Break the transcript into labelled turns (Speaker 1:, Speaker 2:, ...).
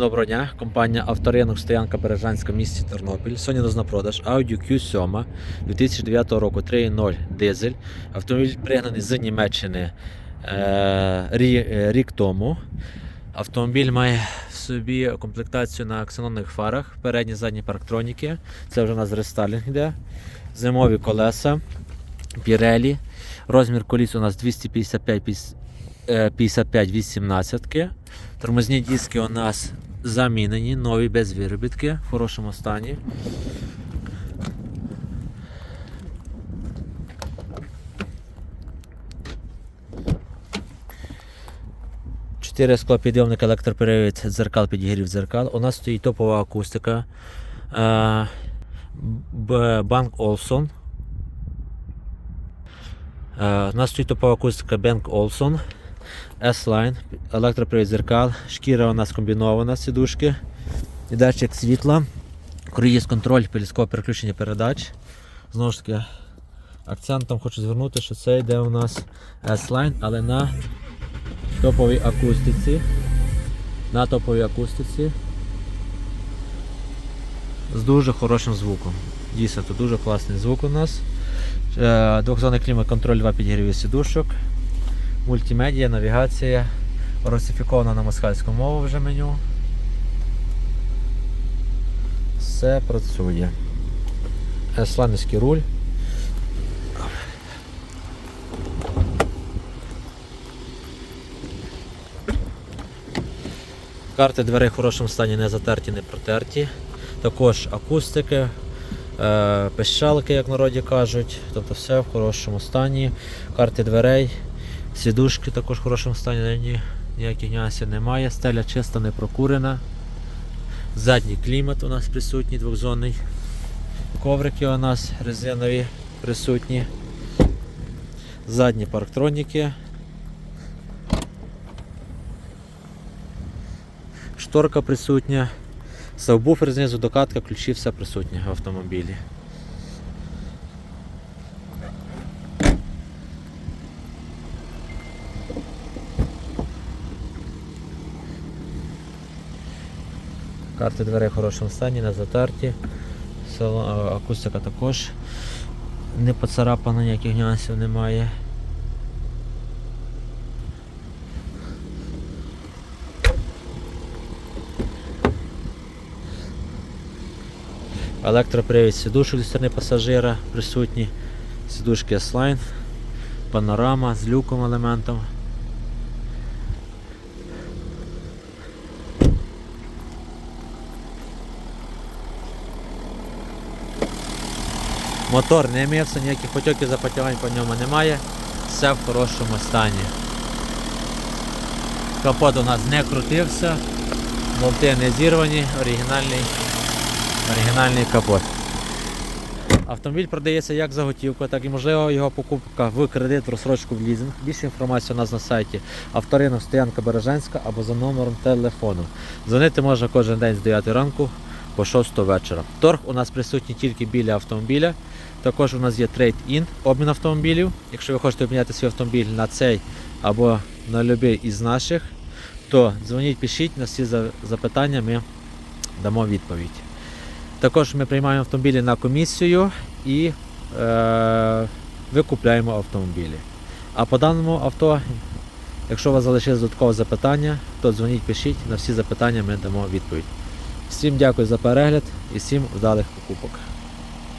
Speaker 1: Доброго дня, компанія Авторинок Стоянка Бережанська в місті Тернопіль. Сьогодні у нас на продаж Audi Q7 2009 року 3.0 дизель. Автомобіль пригнаний з Німеччини е, е, рік тому. Автомобіль має в собі комплектацію на ксенонних фарах, передні задні парктроніки. Це вже у нас рестайлінг йде. Зимові колеса, Pirelli. Розмір коліс у нас 255 е, 55 18 Тормозні диски у нас замінені, нові без виробітки, в хорошому стані. Чотири склопідйомник, електропривід, дзеркал, підігрів дзеркал. У нас стоїть топова акустика. Е, Банк Олсон. Е, У нас стоїть топова акустика Банк Олсон. S-Line, електропривід зеркал, шкіра у нас комбінована, сідушки, і датчик світла, круїз контроль, піліскове переключення передач. Знову ж таки, акцентом хочу звернути, що це йде у нас S-Line, але на топовій акустиці. На топовій акустиці. З дуже хорошим звуком. Дійсно, тут дуже класний звук у нас. Е, Двохзонний клімат контроль 2 підігріві сідушок мультимедіа, навігація, русифікована на москальську мову вже меню. Все працює. Есланівський руль. Карти дверей в хорошому стані не затерті, не протерті. Також акустики, е, пищалки, як народі кажуть. Тобто все в хорошому стані. Карти дверей, сідушки також в хорошому стані, ні, ніяких нюансів немає. Стеля чиста, не прокурена. Задній клімат у нас присутній, двохзонний. Коврики у нас резинові присутні. Задні парктроніки. Шторка присутня. Сабвуфер знизу, докатка, ключі, все присутнє в автомобілі. Карти дверей в хорошому стані, не затерті. Акустика також не поцарапана, ніяких нюансів немає. Електропривід сідушок зі сторони пасажира присутні. Сідушки S-Line, панорама з люком елементом. Мотор не мився, ніяких потьоків запотівань по ньому немає. Все в хорошому стані. Капот у нас не крутився, болти не зірвані, оригінальний, оригінальний капот. Автомобіль продається як за готівку, так і можливо його покупка в кредит, розсрочку в лізинг. Більше інформації у нас на сайті авторинок Стоянка Бережанська або за номером телефону. Дзвонити можна кожен день з 9 ранку по 6 вечора. Торг у нас присутній тільки біля автомобіля. Також у нас є трейд-ін, обмін автомобілів. Якщо ви хочете обміняти свій автомобіль на цей або на будь-який із наших, то дзвоніть, пишіть на всі запитання, ми дамо відповідь. Також ми приймаємо автомобілі на комісію і е, викупляємо автомобілі. А по даному авто, якщо у вас залишилось додаткове запитання, то дзвоніть, пишіть, на всі запитання ми дамо відповідь. Всім дякую за перегляд і всім вдалих покупок.